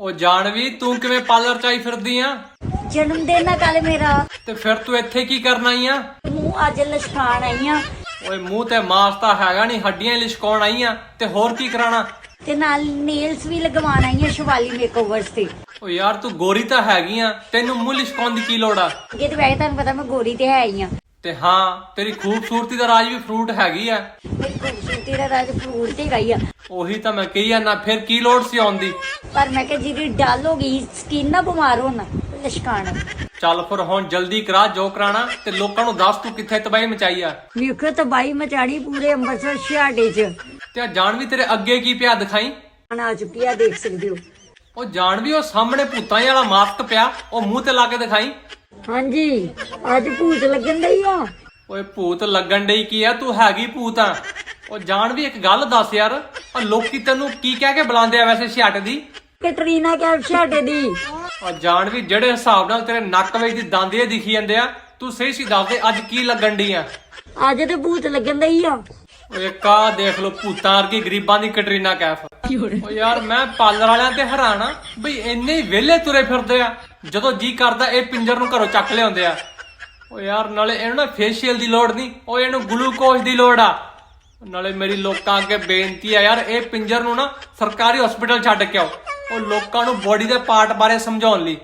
ਉਹ ਜਾਣਵੀ ਤੂੰ ਕਿਵੇਂ ਪਾਰਲਰ ਚ ਆਈ ਫਿਰਦੀ ਆ? ਜਨਮ ਦਿਨ ਆ ਕੱਲ ਮੇਰਾ। ਤੇ ਫਿਰ ਤੂੰ ਇੱਥੇ ਕੀ ਕਰਨ ਆਈ ਆ? ਮੂੰਹ ਅੱਜ ਲਸ਼ਕਾਣ ਆਈ ਆ। ਓਏ ਮੂੰਹ ਤੇ ਮਾਸ ਤਾਂ ਹੈਗਾ ਨਹੀਂ ਹੱਡੀਆਂ ਹੀ ਲਿਸ਼ਕਾਉਣ ਆਈ ਆ। ਤੇ ਹੋਰ ਕੀ ਕਰਾਣਾ ਤੇ ਨਾਲ ਨੇਲਸ ਵੀ ਲਗਵਾਣ ਆਈ ਆ ਸ਼ਿਵਾਲੀ ਮੇਕਓਵਰਸ ਤੇ। ਓ ਯਾਰ ਤੂੰ ਗੋਰੀ ਤਾਂ ਹੈਗੀ ਆ ਤੈਨੂੰ ਮੂੰਹ ਲਿਸ਼ਕਾਉਣ ਦੀ ਕੀ ਲੋੜ ਆ? ਅੱਗੇ ਤੇ ਵੈਸੇ ਤੁਹਾਨੂੰ ਪਤਾ ਮੈਂ ਗੋਰੀ ਤੇ ਹੈ ਹੀ ਆ। ਤੇ ਹਾਂ ਤੇਰੀ ਖੂਬਸੂਰਤੀ ਦਾ ਰਾਜ ਵੀ ਫਰੂਟ ਹੈਗੀ ਆ। ਮੇਰੀ ਖੂਬਸੂਰਤੀ ਦਾ ਰਾਜ ਫਰੂਟ ਤੇ ਗਈ ਆ। ਉਹੀ ਤਾਂ ਮੈਂ ਕਹੀ ਆ ਨਾ ਫਿਰ ਕੀ ਲੋੜ ਸੀ ਆਉਣ ਦੀ? ਪਰ ਮੈਂ ਕਿਹਾ ਜਿਹਦੀ ਡਲ ਹੋ ਗਈ ਸਕਿਨ ਨਾ ਬਿਮਾਰ ਹੋਣਾ ਲਸ਼ਕਾਣ। ਚੱਲ ਫਿਰ ਹੁਣ ਜਲਦੀ ਕਰਾ ਜੋ ਕਰਾਣਾ ਤੇ ਲੋਕਾਂ ਨੂੰ ਦੱਸ ਤੂੰ ਕਿੱਥੇ ਤਬਾਹੀ ਮਚਾਈ ਆ। ਵੇਖੋ ਤਬਾਈ ਮਚਾੜੀ ਪੂਰੇ ਅੰਮ੍ਰਿਤਸਰ ਛਿਆੜੇ 'ਚ। ਤੇ ਆ ਜਾਣ ਵੀ ਤੇਰੇ ਅੱਗੇ ਕੀ ਪਿਆ ਦਿਖਾਈ? ਆ ਚੁੱਕੀ ਆ ਦੇਖ ਸਕਦੇ ਹੋ। ਉਹ ਜਾਣ ਵੀ ਉਹ ਸਾਹਮਣੇ ਭੂਤਾਂ ਵਾਲਾ ਮਾਸਕ ਪਿਆ ਉਹ ਮੂੰਹ ਤੇ ਲਾ ਕੇ ਦਿਖਾਈ। ਹਾਂਜੀ ਅੱਜ ਭੂਤ ਲੱਗਣ ਡਈ ਆ। ਓਏ ਭੂਤ ਲੱਗਣ ਡਈ ਕੀ ਆ? ਤੂੰ ਹੈਗੀ ਭੂਤ ਆ। ਉਹ ਜਾਣ ਵੀ ਇੱਕ ਗੱਲ ਦੱਸ ਯਾਰ ਆ ਲੋਕੀ ਤੈਨੂੰ ਕੀ ਕਹਿ ਕੇ ਬੁਲਾਉਂਦੇ ਆ ਵੈਸੇ ਛੱਟ ਦੀ? ਕੈਟਰੀਨਾ ਕੈਫ ਛਿਆੜੇ ਦੀ। ਆ ਜਾਣ ਵੀ ਜਿਹੜੇ ਹਿਸਾਬ ਨਾਲ ਤੇਰੇ ਨੱਕ ਵਿੱਚ ਦੀ ਦੰਦੇ ਦਿਖੀ ਜਾਂਦੇ ਆ ਤੂੰ ਸਹੀ ਸੀ ਦੱਸ ਦੇ ਅੱਜ ਕੀ ਲੱਗਣ ਡਈ ਆ? ਅੱਜ ਤੇ ਭੂਤ ਲੱਗਣ ਡਈ ਆ। ਓਏ ਕਾ ਦੇਖ ਲੋ ਭੂਤਾਂ ਵਰਗੀ ਗਰੀਬਾਂ ਦੀ ਕਟਰੀਨਾ ਕੈਫ। ਓ ਯਾਰ ਮੈਂ ਪਾਰਲਰ ਵਾਲਿਆਂ ਤੇ ਹੈਰਾਨ ਆ ਬਈ ਇੰਨੇ ਵਿਹਲੇ ਤੁਰੇ ਫਿਰਦੇ ਆ। ਜਦੋਂ ਜੀ ਕਰਦਾ, ਇਹ ਪਿੰਜਰ ਨੂੰ ਘਰੋਂ ਚੱਕ ਲਿਆਉਂਦੇ ਆ। ਓ ਯਾਰ, ਨਾਲੇ ਇਹਨੂੰ ਨਾ ਫੇਸ਼ੀਅਲ ਦੀ ਲੋੜ ਨਹੀਂ। ਓ ਇਹਨੂੰ ਗਲੂਕੋਜ਼ ਦੀ ਲੋੜ ਆ। ਨਾਲੇ ਮੇਰੀ ਲੋਕਾਂ ਅੱਗੇ ਬੇਨਤੀ ਆ ਯਾਰ, ਇਹ ਪਿੰਜਰ ਨੂੰ ਨਾ ਸਰਕਾਰੀ ਹਸਪੀਟਲ ਛੱਡ ਕੇ ਆਓ। ਉਹ ਲੋਕਾਂ ਨੂੰ ਬੋਡੀ ਦੇ ਪਾਰਟ ਬਾਰੇ ਸਮਝਾਉਣ ਲਈ।